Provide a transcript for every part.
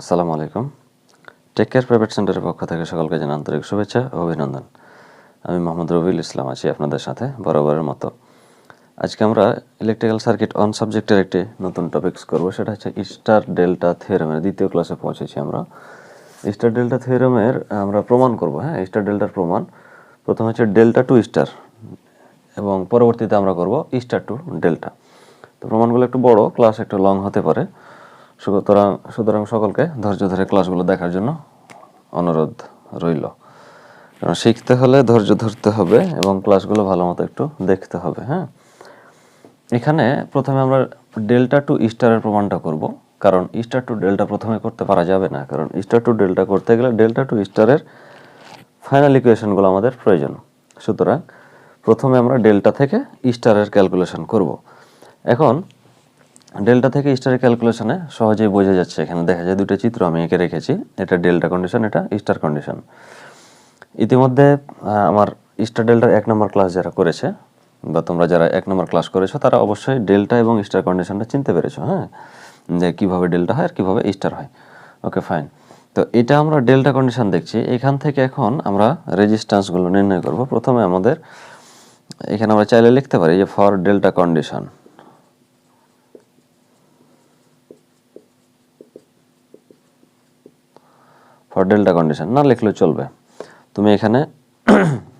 আসসালামু আলাইকুম। Take care private সেন্টারের পক্ষ থেকে সকলকে জানাই আন্তরিক শুভেচ্ছা ও অভিনন্দন। আমি মোহাম্মদ রবিউল ইসলাম আছি আপনাদের সাথে বরাবরের মতো। আজকে আমরা ইলেকট্রিক্যাল সার্কিট অন সাবজেক্টের একটি নতুন টপিকস করব, সেটা হচ্ছে স্টার ডেল্টা থিওরামের দ্বিতীয় ক্লাসে পৌঁছেছি আমরা। স্টার ডেল্টা থিওরামের আমরা প্রমাণ করব হ্যাঁ স্টার ডেল্টার প্রমাণ। প্রথম হচ্ছে ডেল্টা টু স্টার এবং পরবর্তীতে আমরা করব স্টার টু ডেল্টা তো প্রমাণগুলো একটু বড় ক্লাস একটু লং হতে পারে। সুতরাং সুতরাং সকলকে ধৈর্য ধরে ক্লাসগুলো দেখার জন্য অনুরোধ রইল। কারণ শিখতে হলে ধৈর্য ধরতে হবে এবং ক্লাসগুলো ভালো মতো একটু দেখতে হবে হ্যাঁ? এখানে প্রথমে আমরা ডেল্টা টু স্টারের প্রমাণটা করব। কারণ স্টার টু ডেল্টা প্রথমে করতে পারা যাবে না। কারণ স্টার টু ডেল্টা করতে গেলে ডেল্টা টু স্টারের ফাইনাল ইকুয়েশনগুলো আমাদের প্রয়োজন। সুতরাং প্রথমে আমরা ডেল্টা থেকে স্টারের ক্যালকুলেশন করব। এখন ডেল্টা থেকে স্টারের ক্যালকুলেশনে সহজেই বোঝা যাচ্ছে এখানে। দেখা যায় দুটো চিত্র আমি এঁকে রেখেছি। এটা ডেল্টা কন্ডিশন, এটা স্টার কন্ডিশন। ইতিমধ্যে আমার স্টার ডেল্টার এক নম্বর ক্লাস যারা করেছে, বা তোমরা যারা এক নম্বর ক্লাস করেছ, তারা অবশ্যই ডেল্টা এবং স্টার কন্ডিশনটা চিনতে পেরেছ হ্যাঁ? যে কীভাবে ডেল্টা হয় আর কীভাবে স্টার হয়। Okay, fine. তো এটা আমরা ডেল্টা কন্ডিশন দেখছি। এখান থেকে এখন আমরা রেজিস্ট্যান্সগুলো নির্ণয় করব। প্রথমে আমাদের, এখানে আমরা চাইলে লিখতে পারি যে for delta condition. For delta condition না লিখলেও চলবে। তুমি এখানে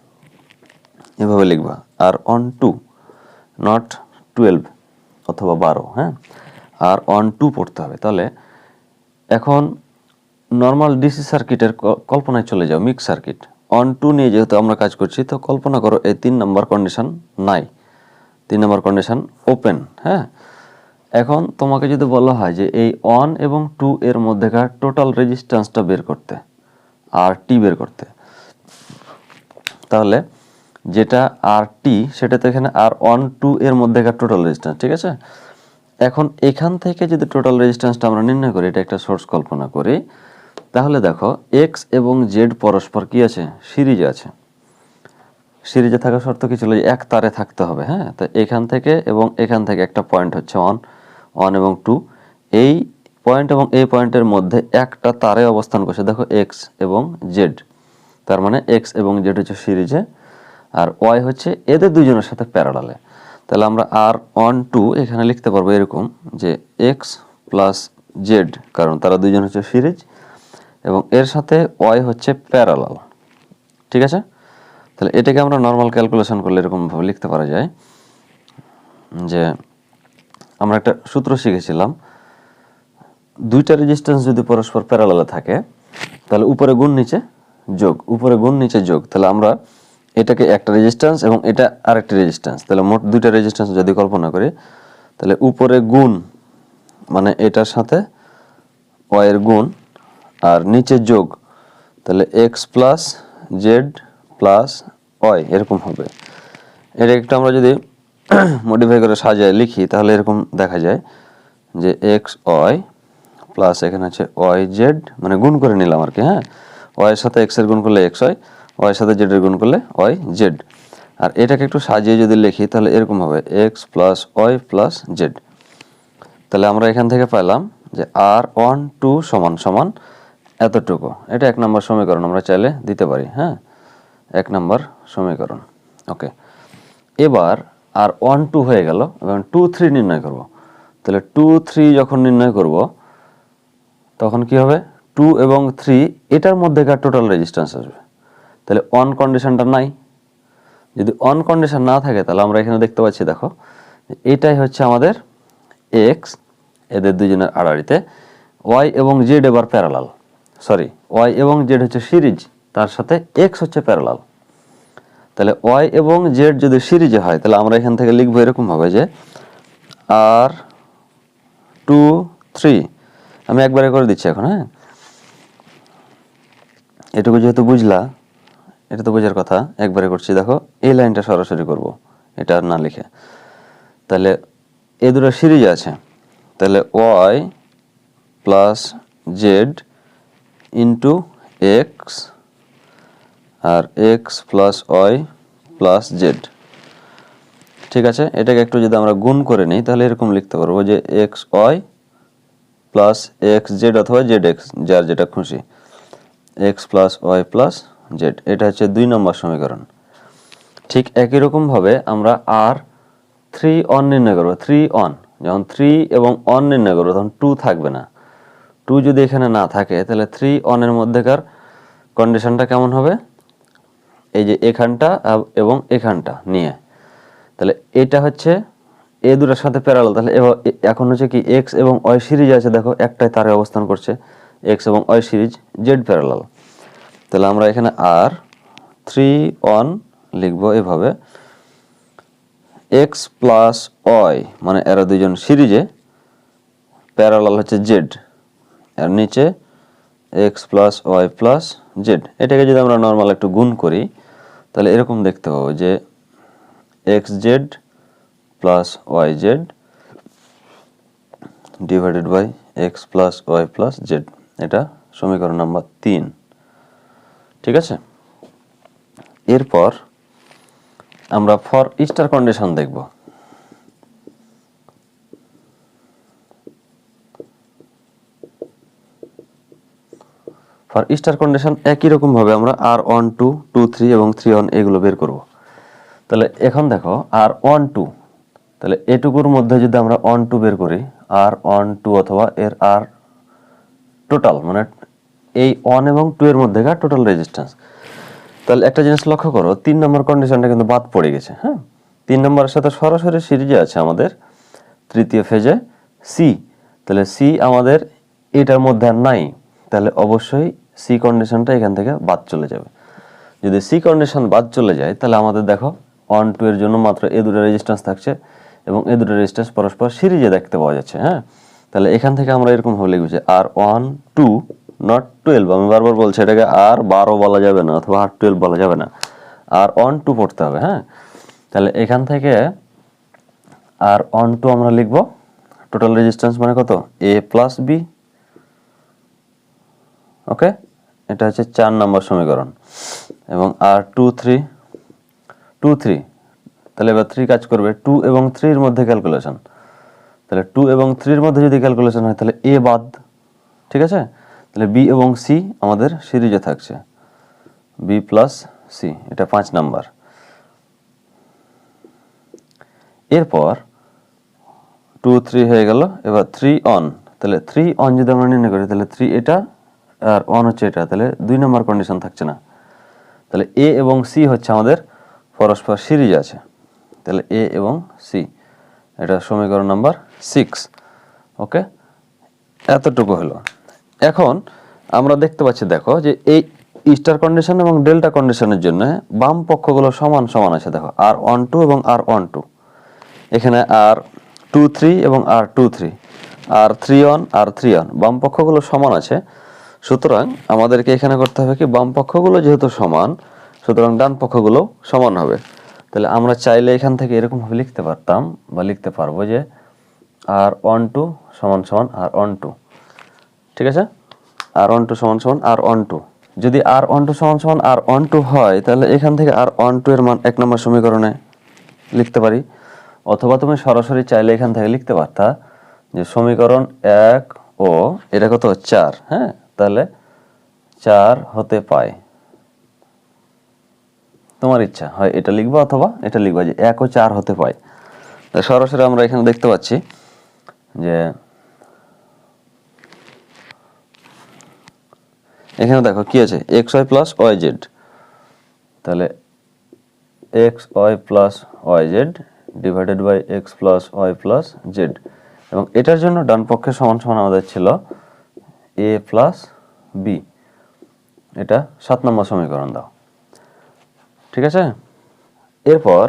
এভাবে লিখবা আর অন টু নট টুয়েলভ অথবা বারো হ্যাঁ? আর অন টু পড়তে হবে। তাহলে এখন নর্মাল ডিসি সার্কিটের কল্পনায় চলে যাও মিক্স সার্কিট অন টু নিয়ে যেহেতু আমরা কাজ করছি, তো কল্পনা করো এই তিন নম্বর কন্ডিশন নাই। তিন নম্বর কন্ডিশন ওপেন হ্যাঁ? এখন তোমাকে যদি বলা হয় যে এই অন এবং টু এর মধ্যেকার টোটাল রেজিস্ট্যান্সটা বের করতে আর টি বের করতে, তাহলে যেটা আর টি সেটা তো এখানে আর অন টু এর মধ্যেকার টোটাল রেজিস্ট্যান্স ঠিক আছে? এখন এখান থেকে যদি টোটাল রেজিস্ট্যান্সটা আমরা নির্ণয় করি, এটা একটা সোর্স কল্পনা করি, তাহলে দেখো এক্স এবং জেড পরস্পর কি আছে? সিরিজে আছে। সিরিজে থাকা শর্ত কি ছিল? এক তারে থাকতে হবে হ্যাঁ? তো এখান থেকে এবং এখান থেকে একটা পয়েন্ট হচ্ছে অন অন এবং টু, এই পয়েন্ট এবং এই পয়েন্টের মধ্যে একটা তারে অবস্থান করছে। দেখো এক্স এবং জেড তার মানে এক্স এবং জেড হচ্ছে সিরিজে আর ওয়াই হচ্ছে এদের দুজনের সাথে প্যারালালে তাহলে আমরা আর ওয়ান, টু এখানে লিখতে পারব এরকম যে এক্স প্লাস জেড কারণ তারা দুজন হচ্ছে সিরিজ এবং এর সাথে ওয়াই হচ্ছে প্যারালাল ঠিক আছে? তাহলে এটাকে আমরা নর্মাল ক্যালকুলেশন করলে এরকমভাবে লিখতে পারা যায় যে আমরা একটা সূত্র শিখেছিলাম। দুইটা রেজিস্ট্যান্স যদি পরস্পর প্যারালালে থাকে, তাহলে উপরে গুণ, নিচে যোগ। উপরে গুণ, নিচে যোগ। তাহলে আমরা এটাকে একটা রেজিস্ট্যান্স এবং এটা আরেকটা রেজিস্ট্যান্স তাহলে মোট দুইটা রেজিস্ট্যান্স যদি কল্পনা করি, তাহলে উপরে গুণ মানে এটার সাথে এর গুণ আর নিচে যোগ, তাহলে X plus Z plus Y এরকম হবে। এটা একটু আমরা যদি মডিফাই করে সাজায় লিখি, তাহলে এরকম দেখা যায় যে এক্স ওয়াই প্লাস এখানে আছে ওয়াই জেড মানে গুণ করে নিলাম আর কি হ্যাঁ? ওয়াই এর সাথে এক্সের গুণ করলে এক্স ওয়াই ওয়াই এর সাথে জেড এর গুণ করলে ওয়াই জেড আর এটাকে একটু সাজিয়ে যদি লিখি, তাহলে এরকম হবে X plus Y plus Z তাহলে আমরা এখান থেকে পেলাম যে আর ওয়ান টু সমান সমান এতটুকু। এটা এক নম্বর সমীকরণ, আমরা চাইলে দিতে পারি হ্যাঁ? এক নম্বর সমীকরণ ওকে এবার আর ওয়ান টু হয়ে গেল, এবং টু থ্রি নির্ণয় করব। তাহলে টু থ্রি যখন নির্ণয় করব, তখন কি হবে? টু এবং থ্রি এটার মধ্যেকার টোটাল রেজিস্ট্যান্স আসবে। তাহলে অন কন্ডিশনটা নাই। যদি অন কন্ডিশন না থাকে, তাহলে আমরা এখানে দেখতে পাচ্ছি, দেখো এটাই হচ্ছে আমাদের এক্স এদের দুজনের আড়াড়িতে ওয়াই এবং জেড এবার প্যারালাল সরি ওয়াই এবং জেড হচ্ছে সিরিজ, তার সাথে এক্স হচ্ছে প্যারালাল তাহলে ওয়াই এবং জেড যদি সিরিজে হয়, তাহলে আমরা এখান থেকে লিখব এরকম হবে যে আর টু থ্রি। আমি একবারে করে দিচ্ছি এখন হ্যাঁ? এটুকু যেহেতু বুঝলা, এটা তো বোঝার কথা, একবারে করছি। দেখো, এই লাইনটা সরাসরি করব, এটা আর না লিখে। তাহলে এ দুটো সিরিজ আছে, তাহলে y plus z into x আর x plus y plus z ঠিক আছে? এটাকে একটু যদি আমরা গুণ করে নিই, তাহলে এরকম লিখতে পারব যে x y plus x z অথবা জেড এক্স যার যেটা খুশি। X plus y plus z এটা হচ্ছে দুই নম্বর সমীকরণ। ঠিক একই রকমভাবে আমরা আর থ্রি অন নির্ণয় করব। থ্রি অন যখন থ্রি এবং অন নির্ণয় করব, তখন টু থাকবে না। টু যদি এখানে না থাকে, তাহলে থ্রি অনের মধ্যেকার কন্ডিশনটা কেমন হবে? এই যে এখানটা এবং এখানটা নিয়ে। তাহলে এটা হচ্ছে এ দুটোর সাথে প্যারালাল তাহলে এখন হচ্ছে কি এক্স এবং ওয়াই সিরিজ আছে, দেখো একটাই তারে অবস্থান করছে এক্স এবং ওয়াই সিরিজ জেড প্যারালাল তাহলে আমরা এখানে আর থ্রি ওয়ান লিখব এভাবে। এক্স প্লাস ওয়াই মানে এরা দুজন সিরিজে প্যারালাল হচ্ছে জেড আর নিচে X plus Y plus Z এটাকে যদি আমরা নর্মাল একটু গুণ করি তাহলে এরকম দেখতে পাবো যে x z plus y z divided by x plus y plus z এটা সমীকরণ নাম্বার তিন। ঠিক আছে? এরপর আমরা ফর ইস্টার কন্ডিশন দেখব। ফর স্টার কন্ডিশন একই রকম ভাবে আমরা r one two two three এবং থ্রি ওয়ান এগুলো বের করব। তাহলে এখন দেখো আর ওয়ান টু তাহলে এটুকুর মধ্যে যদি আমরা ওয়ান টু বের করি আর ওয়ান টু অথবা এর আর টোটাল মানে এই ওয়ান এবং টু এর মধ্যেকার টোটাল রেজিস্ট্যান্স তাহলে একটা জিনিস লক্ষ্য করো, তিন নম্বর কন্ডিশনটা কিন্তু বাদ পড়ে গেছে হ্যাঁ? তিন নম্বরের সাথে সরাসরি সিরিজে আছে আমাদের তৃতীয় ফেজে সি তাহলে সি আমাদের এটার মধ্যে আর নাই। তাহলে অবশ্যই সি কন্ডিশনটা এখান থেকে বাদ চলে যাবে। যদি সি কন্ডিশন বাদ চলে যায়, তাহলে আমাদের দেখো ওয়ান টু এর জন্য মাত্র এ দুটো রেজিস্ট্যান্স থাকছে এবং এ দুটো রেজিস্ট্যান্স পরস্পর সিরিজে দেখতে পাওয়া যাচ্ছে হ্যাঁ? তাহলে এখান থেকে আমরা এরকম ভাবে লিখব যে r one two not twelve আমি বারবার বলছি, এটাকে আর বারো বলা যাবে না, অথবা আর টুয়েলভ বলা যাবে না। আর ওয়ান টু পড়তে হবে হ্যাঁ? তাহলে এখান থেকে আর ওয়ান টু আমরা লিখব। টোটাল রেজিস্ট্যান্স মানে কত? এ প্লাস বি ওকে এটা হচ্ছে চার নম্বর সমীকরণ। এবং r two three two three তাহলে এবার থ্রি কাজ করবে। টু এবং থ্রির মধ্যে ক্যালকুলেশন তাহলে টু এবং থ্রির মধ্যে যদি ক্যালকুলেশন হয়, তাহলে এ বাদ, ঠিক আছে? তাহলে বি এবং সি আমাদের সিরিজে থাকছে। বি প্লাস সি এটা পাঁচ নাম্বার। এরপর টু থ্রি হয়ে গেল। এবার থ্রি অন তাহলে থ্রি অন যদি আমরা নির্ণয় করি, তাহলে থ্রি এটা আর অন হচ্ছে এটা, তাহলে দুই নম্বর কন্ডিশন থাকছে না। তাহলে এ এবং সি হচ্ছে আমাদের পরস্পর সিরিজ আছে। তাহলে এ এবং সি এটা সমীকরণ নাম্বার সিক্স ওকে এতটুকু হলো। এখন আমরা দেখতে পাচ্ছি, দেখো, যে এই স্টার কন্ডিশন এবং ডেল্টা কন্ডিশনের জন্য বাম পক্ষগুলো সমান সমান আছে, দেখো আর ওয়ান টু এবং আর ওয়ান টু এখানে আর টু থ্রি এবং r two three r three one r three one বাম পক্ষগুলো সমান আছে সুতরাং আমাদেরকে এখানে করতে হবে কি, বাম পক্ষগুলো যেহেতু সমান, সুতরাং ডান পক্ষগুলো সমান হবে। তাহলে আমরা চাইলে এখান থেকে এরকম ভাবে লিখতে পারতাম, বা লিখতে পারব যে আর ওয়ান টু সমান সমান আর ওয়ান টু ঠিক আছে? আর ওয়ান টু সমান সমান আর ওয়ান টু যদি আর ওয়ান টু সমান সমান আর ওয়ান টু হয়, তাহলে এখান থেকে আর ওয়ান টু এর মান এক নম্বর সমীকরণে লিখতে পারি। অথবা তুমি সরাসরি চাইলে এখান থেকে লিখতে পারতা যে সমীকরণ এক ও এটা কত? চার হ্যাঁ? তাহলে চার হতে পায়। তোমার ইচ্ছা হয় এটা লিখবা অথবা এটা লিখবা, যে এক ও চার হতে পায়। তা সরাসরি আমরা এখানে দেখতে পাচ্ছি যে এখানে দেখো কি আছে? X y plus y z তাহলে x y plus y z divided by x plus y plus z এবং এটার জন্য ডান পক্ষে সমান সমান আমাদের ছিল এ প্লাস বি এটা সাত নম্বর সমীকরণ দাও। ঠিক আছে? এরপর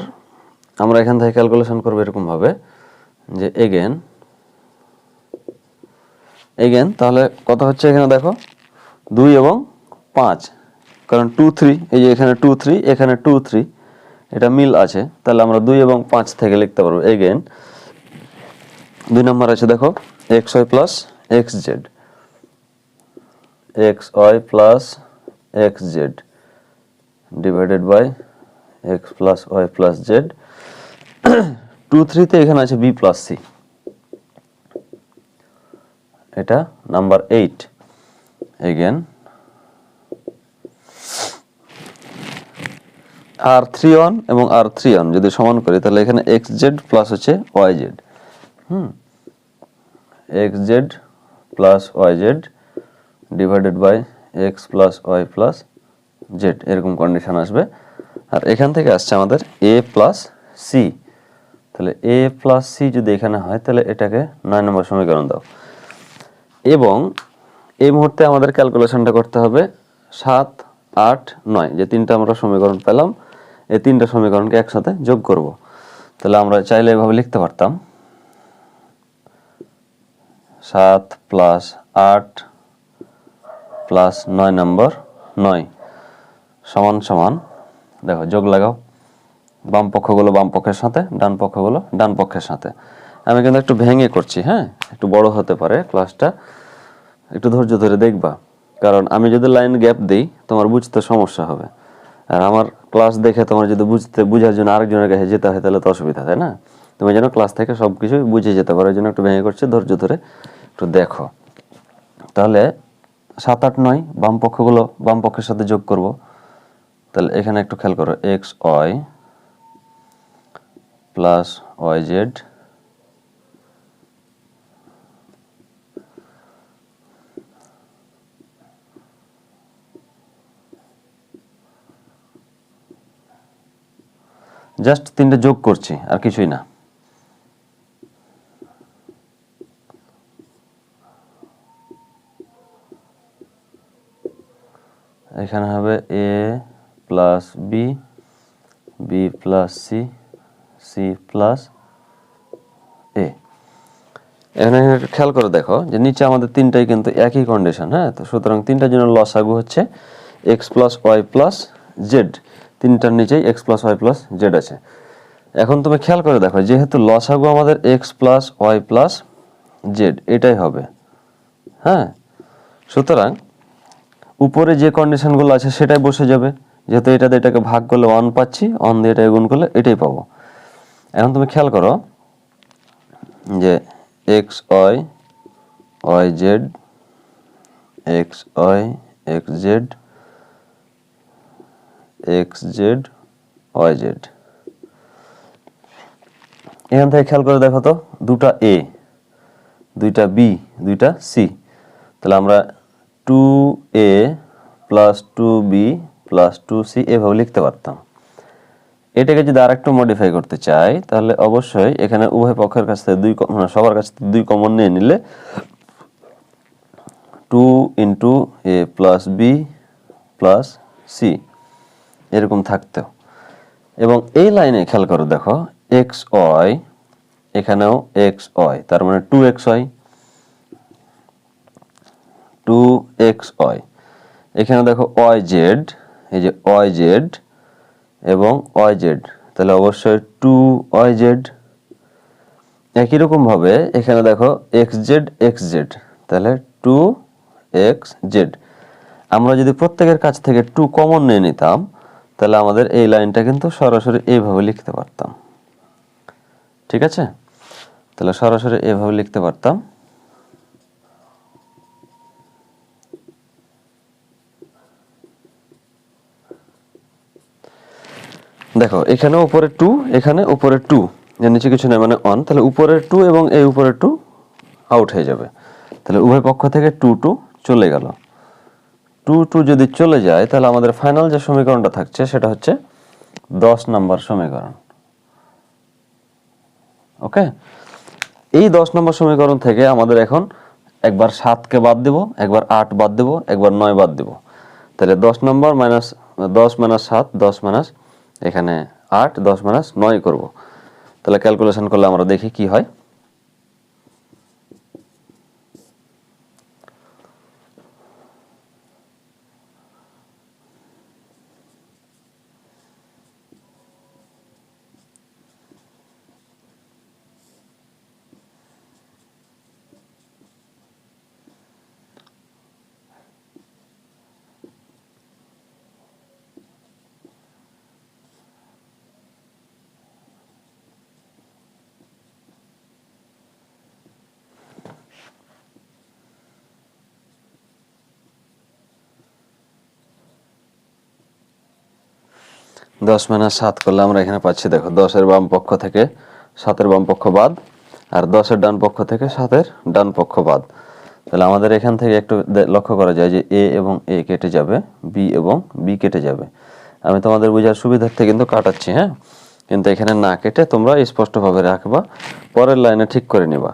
আমরা এখান থেকে ক্যালকুলেশন করব এরকম ভাবে যে এগেন এগেন তাহলে কত হচ্ছে এখানে দেখো? দুই এবং পাঁচ। কারণ টু থ্রি এই যে এখানে টু থ্রি এখানে টু থ্রি এটা মিল আছে। তাহলে আমরা দুই এবং পাঁচ থেকে লিখতে পারব। এগেন দুই নম্বর আছে দেখো x y plus x z x y plus x z divided by x plus y plus z two থ্রিতে এখানে আছে বি প্লাস সি এটা number eight again r three one এবং আর থ্রি ওয়ান যদি সমান করি, তাহলে এখানে এক্স জেড প্লাস হচ্ছে Y Z hmm? X z plus y z divided by x plus y plus z এরকম কন্ডিশন আসবে। আর এখান থেকে আসছে আমাদের এ প্লাস সি তাহলে এ প্লাস সি যদি এখানে হয়, তাহলে এটাকে নয় নম্বর সমীকরণ দাও। এবং এই মুহূর্তে আমাদের ক্যালকুলেশনটা করতে হবে সাত, আট, নয়, যে তিনটা আমরা সমীকরণ পেলাম, এই তিনটা সমীকরণকে একসাথে যোগ করব। তাহলে আমরা চাইলে এভাবে লিখতে পারতাম। সাত প্লাস আট প্লাস নয় নম্বর নয়। সমান সমান। দেখো, যোগ লাগাও। বাম পক্ষগুলো বাম পক্ষের সাথে, ডান পক্ষগুলো ডান পক্ষের সাথে। আমি কিন্তু একটু ভেঙে করছি হ্যাঁ? একটু বড় হতে পারে ক্লাসটা একটু ধৈর্য ধরে দেখবা। কারণ আমি যদি লাইন গ্যাপ দিই, তোমার বুঝতে সমস্যা হবে। আর আমার ক্লাস দেখে তোমার যদি বুঝতে, বুঝার জন্য আরেকজনের কাছে যেতে হয়, তাহলে তো অসুবিধা, তাই না? তুমি যেন ক্লাস থেকে সব কিছু বুঝে যেতে পারো, এই জন্য একটু ভেঙে করছি। ধৈর্য ধরে একটু দেখো। তাহলে সাত আট নয় বাম পক্ষগুলো বাম পক্ষের সাথে যোগ করব। তাহলে এখানে একটু খেয়াল করো x y plus y z just তিনটে যোগ করছি, আর কিছুই না। এখানে হবে a plus b b plus c c plus a এখানে খেয়াল করে দেখো যে নিচে আমাদের তিনটাই কিন্তু একই কন্ডিশন হ্যাঁ? তো সুতরাং তিনটার জন্য লস আগু হচ্ছে x plus y plus z তিনটার নিচেই x plus y plus z আছে। এখন তুমি খেয়াল করে দেখো, যেহেতু লসাগু আমাদের x plus y plus z এটাই হবে। হ্যাঁ? সুতরাং উপরে যে কন্ডিশনগুলো আছে সেটাই বসে যাবে। যেহেতু এটাতে এটাকে ভাগ করলে ওয়ান পাচ্ছি ওয়ান দিয়ে এটা গুণ করলে এটাই পাবো। এখন তুমি খেয়াল করো যে x y y z x y x z x z y z এখান থেকে খেয়াল করে দেখো তো, দুটা এ দুইটা বি দুইটা সি তাহলে আমরা two a plus two b plus two c এভাবে লিখতে পারতাম। এটাকে যদি আর একটু মডিফাই করতে চাই, তাহলে অবশ্যই এখানে উভয় পক্ষের কাছ থেকে দুই মানে সবার কাছ থেকে দুই কমন নিয়ে নিলে two into a plus b plus c এরকম থাকতো এবং এই লাইনে খেয়াল করো দেখো এক্স ওয়াই এখানেও এক্স ওয়াই তার মানে two x y two x y এখানে দেখো ওয়াই জেড এই যে ওয়াই জেড এবং ওয়াই জেড তাহলে অবশ্যই টু ওয়াই জেড একই রকম ভাবে এখানে দেখো এক্স জেড এক্স জেড তাহলে টু এক্স জেড আমরা যদি প্রত্যেকের কাছ থেকে টু কমন নিয়ে নিতাম, তাহলে আমাদের এই লাইনটা কিন্তু সরাসরি এইভাবে লিখতে পারতাম। ঠিক আছে? তাহলে সরাসরি এভাবে লিখতে পারতাম। দেখো, এখানে উপরে টু এখানে উপরে টু নিচে কিছু নেই মানে ওয়ান তাহলে উপরের টু এবং এই উপরের টু আউট হয়ে যাবে। তাহলে উভয় পক্ষ থেকে টু টু চলে গেল। টু টু যদি চলে যায়, তাহলে আমাদের ফাইনাল যে সমীকরণটা থাকছে, সেটা হচ্ছে দশ নম্বর সমীকরণ। ওকে এই দশ নম্বর সমীকরণ থেকে আমাদের এখন একবার সাতকে বাদ দেব, একবার আট বাদ দেব, একবার নয় বাদ দেব। তাহলে দশ নম্বর মাইনাস দশ মাইনাস সাত, দশ মাইনাস এখানে আট দশ মাইনাস নয় করব। তাহলে ক্যালকুলেশন করলে আমরা দেখি কি হয়। দশ মাইনাস সাত করলে আমরা এখানে পাচ্ছি, দেখো, দশের বাম পক্ষ থেকে সাতের বাম পক্ষ বাদ আর দশের ডান পক্ষ থেকে সাতের ডান পক্ষ বাদ। তাহলে আমাদের এখান থেকে একটু লক্ষ্য করা যায় যে এ এবং এ কেটে যাবে, বি এবং বি কেটে যাবে। আমি তোমাদের বোঝার সুবিধার্থে কিন্তু কাটাচ্ছি হ্যাঁ? কিন্তু এখানে না কেটে তোমরা স্পষ্টভাবে রাখবা, পরের লাইনে ঠিক করে নিবা।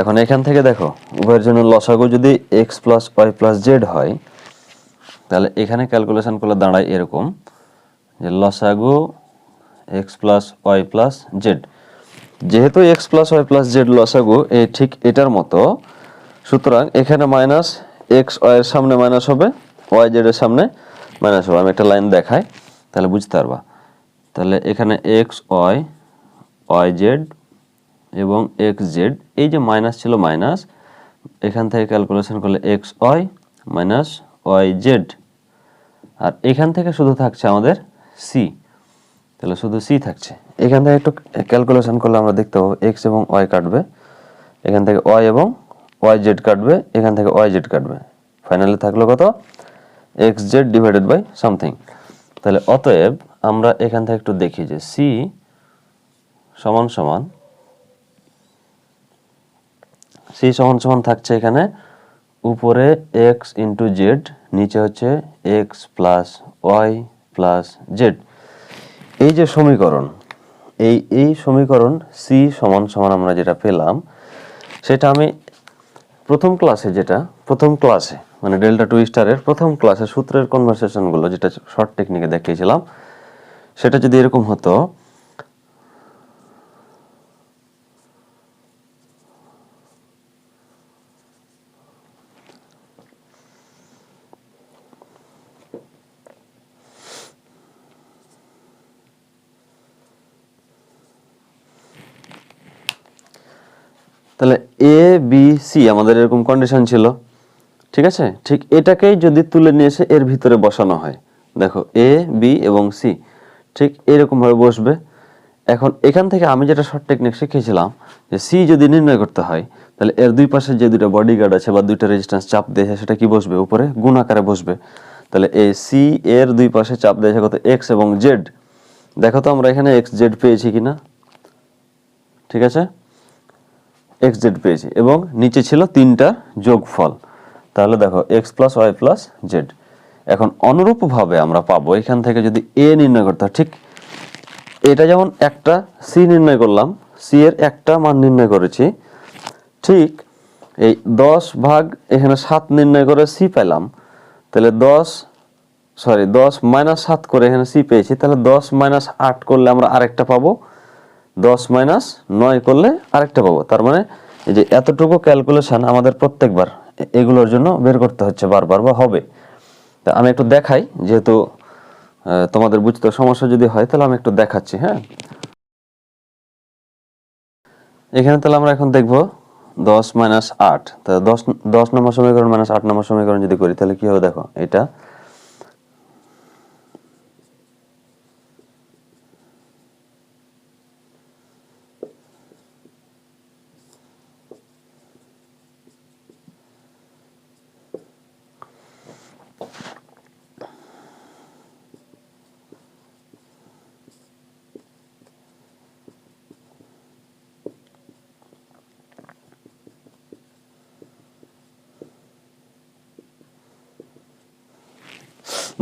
এখন এখান থেকে দেখো, উভয়ের জন্য লসাগু যদি x plus y plus z হয়, তাহলে এখানে ক্যালকুলেশন করলে দাঁড়ায় এরকম। যে লসাগু x plus y plus z. যেহেতু x plus y plus z লসাগু এই ঠিক এটার মতো, সুতরাং এখানে মাইনাস এক্স ওয়াই এর সামনে মাইনাস হবে, ওয়াই জেড এর সামনে মাইনাস হবে। আমি একটা লাইন দেখাই, তাহলে বুঝতে পারবা। তাহলে এখানে এক্স ওয়াই ওয়াই জেড এবং এক্স জেড, এই যে মাইনাস ছিল মাইনাস, এখান থেকে ক্যালকুলেশন করলে x y minus y z. আর এখান থেকে শুধু থাকছে আমাদের সি তাহলে শুধু সি থাকছে। এখান থেকে একটু ক্যালকুলেশন করলে আমরা দেখতে পাবো এক্স এবং ওয়াই কাটবে। এখান থেকে ওয়াই এবং ওয়াই জেড কাটবে। এখান থেকে ওয়াই জেড কাটবে। ফাইনালি থাকল কত? X z divided by something তাহলে অতএব আমরা এখান থেকে একটু দেখি যে সি সমান সমান সি সমান সমান থাকছে এখানে। উপরে এক্স ইন্টু জেড নিচে হচ্ছে x plus y plus z এই যে সমীকরণ, এই এই সমীকরণ সি সমান সমান আমরা যেটা পেলাম, সেটা আমি প্রথম ক্লাসে যেটা, প্রথম ক্লাসে মানে ডেল্টা টু স্টারের প্রথম ক্লাসে সূত্রের কনভারসেশনগুলো যেটা শর্ট টেকনিকে দেখিয়েছিলাম, সেটা যদি এরকম হতো তাহলে এ বি সি আমাদের এরকম কন্ডিশন ছিল। ঠিক আছে? ঠিক এটাকেই যদি তুলে নিয়ে এসে এর ভিতরে বসানো হয়। দেখো এ বি এবং সি ঠিক এরকম ভাবে বসবে। এখন এখান থেকে আমি যেটা শর্ট টেকনিক শিখেছিলাম, যে সি যদি নির্ণয় করতে হয়, তাহলে এর দুই পাশে যে দুটো বডি গার্ড আছে বা দুইটা রেজিস্ট্যান্স চাপ দিয়েছে সেটা কি বসবে? উপরে গুণ আকারে বসবে। তাহলে এ সি এর দুই পাশে চাপ দিয়েছে কত? এক্স এবং জেড দেখো তো আমরা এখানে এক্স জেড পেয়েছি কিনা? ঠিক আছে? এক্স জেড পেয়েছি এবং নিচে ছিল তিনটা যোগফল। তাহলে দেখো x plus y plus z এখন অনুরূপভাবে আমরা পাবো, এখান থেকে যদি এ নির্ণয় করতে হয়, ঠিক এটা যেমন একটা সি নির্ণয় করলাম সি এর একটা মান নির্ণয় করেছি, ঠিক এই দশ ভাগ এখানে সাত নির্ণয় করে সি পেলাম, তাহলে দশ সরি দশ মাইনাস সাত করে এখানে সি পেয়েছি, তাহলে দশ মাইনাস আট করলে আমরা আরেকটা পাবো দশ মাইনাস নয় করলে আরেকটা পাবো। তার মানে এই যে এতটুকু ক্যালকুলেশন আমাদের প্রত্যেকবার এগুলোর জন্য বের করতে হচ্ছে বারবার বা হবে। তা আমি একটু দেখাই, যেহেতু তোমাদের বুঝতে সমস্যা যদি হয় তাহলে আমি একটু দেখাচ্ছি হ্যাঁ? এখানে তাহলে আমরা এখন দেখব দশ মাইনাস আট। তা দশ দশ নম্বর সমীকরণ মাইনাস আট নম্বর সমীকরণ যদি করি, তাহলে কি হবে দেখো, এটা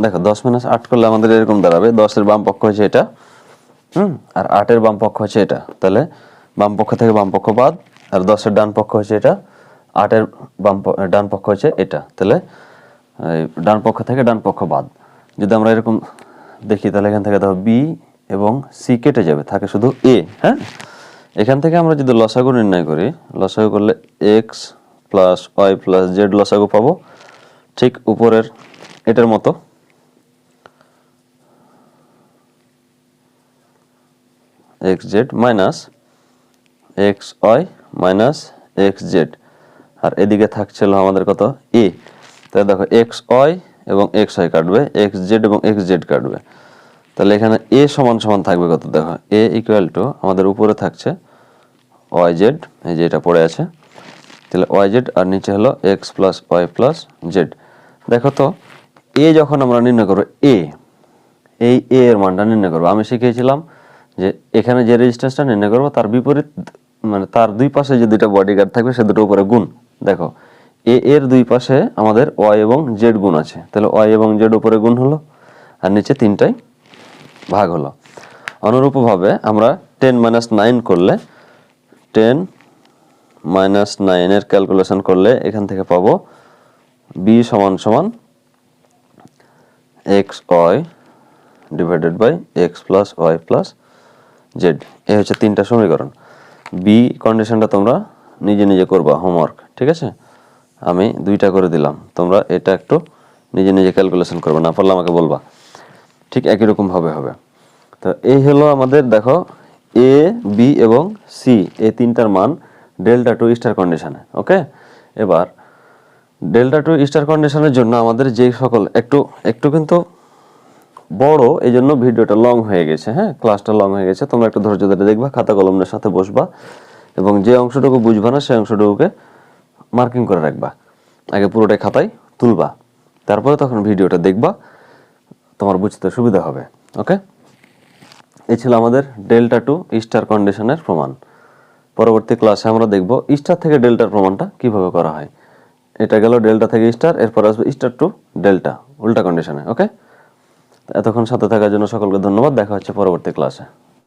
দেখো, দশ মাইনাস আট করলে আমাদের এরকম দাঁড়াবে। দশের বাম পক্ষ হচ্ছে এটা, হুম? আর আটের বাম পক্ষ হচ্ছে এটা। তাহলে বাম পক্ষ থেকে বাম পক্ষ বাদ, আর দশের ডান পক্ষ হচ্ছে এটা, আটের বাম ডান পক্ষ হচ্ছে এটা। তাহলে ডান পক্ষ থেকে ডান পক্ষ বাদ। যদি আমরা এরকম দেখি, তাহলে এখান থেকে দেখো বি এবং সি কেটে যাবে, থাকে শুধু এ হ্যাঁ? এখান থেকে আমরা যদি লসাগু নির্ণয় করি, লসাগু করলে x plus y plus z লসাগু পাবো, ঠিক উপরের এটার মতো। X z minus x y minus x z আর এদিকে থাকছিল আমাদের কত? এ তাহলে দেখো এক্স ওয়াই এবং এক্স ওয়াই কাটবে এক্স জেড এবং এক্স জেড কাটবে। তাহলে এখানে এ সমান সমান থাকবে কত? দেখো এ ইকুয়াল টু আমাদের উপরে থাকছে ওয়াই জেড এই যে এটা পড়ে আছে। তাহলে ওয়াই জেড আর নিচে হলো x plus y plus z দেখো তো এ যখন আমরা নির্ণয় করব এ এই এ এর মানটা নির্ণয় করব। আমি শিখিয়েছিলাম যে এখানে যে রেজিস্ট্যান্সটা নির্ণয় করব, তার বিপরীত মানে তার দুই পাশে যে দুইটা বডিগার্ড থাকবে, সে দুটো উপরে গুণ। দেখো, এ, এর দুই পাশে আমাদের ওয়াই এবং জেড গুণ আছে। তাহলে ওয়াই এবং জেড উপরে গুণ হলো, আর নিচে তিনটাই ভাগ হলো। অনুরূপভাবে আমরা টেন মাইনাস নাইন করলে টেন মাইনাস নাইনের ক্যালকুলেশন করলে এখান থেকে পাবো বি সমান সমান x y divided by x plus y plus z, এ হচ্ছে তিনটা সমীকরণ। বি কন্ডিশনটা তোমরা নিজে নিজে করবা হোমওয়ার্ক ঠিক আছে? আমি দুইটা করে দিলাম, তোমরা এটা একটু নিজে নিজে ক্যালকুলেশন করবে, না পারলে আমাকে বলবা। ঠিক একই রকম ভাবে হবে। তো এই হলো আমাদের, দেখো এ বি এবং সি এই তিনটার মান ডেল্টা টু স্টার কন্ডিশনে ওকে এবার ডেল্টা টু স্টার কন্ডিশনের জন্য আমাদের যে সকল, একটু একটু কিন্তু বড় এই জন্য ভিডিওটা লং হয়ে গেছে হ্যাঁ? ক্লাসটা লং হয়ে গেছে। তোমরা একটু ধৈর্য ধরে দেখবা, খাতা কলমের সাথে বসবা এবং যে অংশটুকু বুঝবা না, সেই অংশটুকুকে মার্কিং করে রাখবা। আগে পুরোটাই খাতায় তুলবা, তারপরে তখন ভিডিওটা দেখবা, তোমার বুঝতে সুবিধা হবে ওকে এই ছিল আমাদের ডেল্টা টু স্টার কন্ডিশনের প্রমাণ। পরবর্তী ক্লাসে আমরা দেখব স্টার থেকে ডেল্টার প্রমাণটা কীভাবে করা হয়। এটা গেল ডেল্টা থেকে স্টার এরপর আসবে স্টার টু ডেল্টা উল্টা কন্ডিশনে ওকে এতক্ষণ সাথে থাকার জন্য সকলকে ধন্যবাদ। দেখা হচ্ছে পরবর্তী ক্লাসে।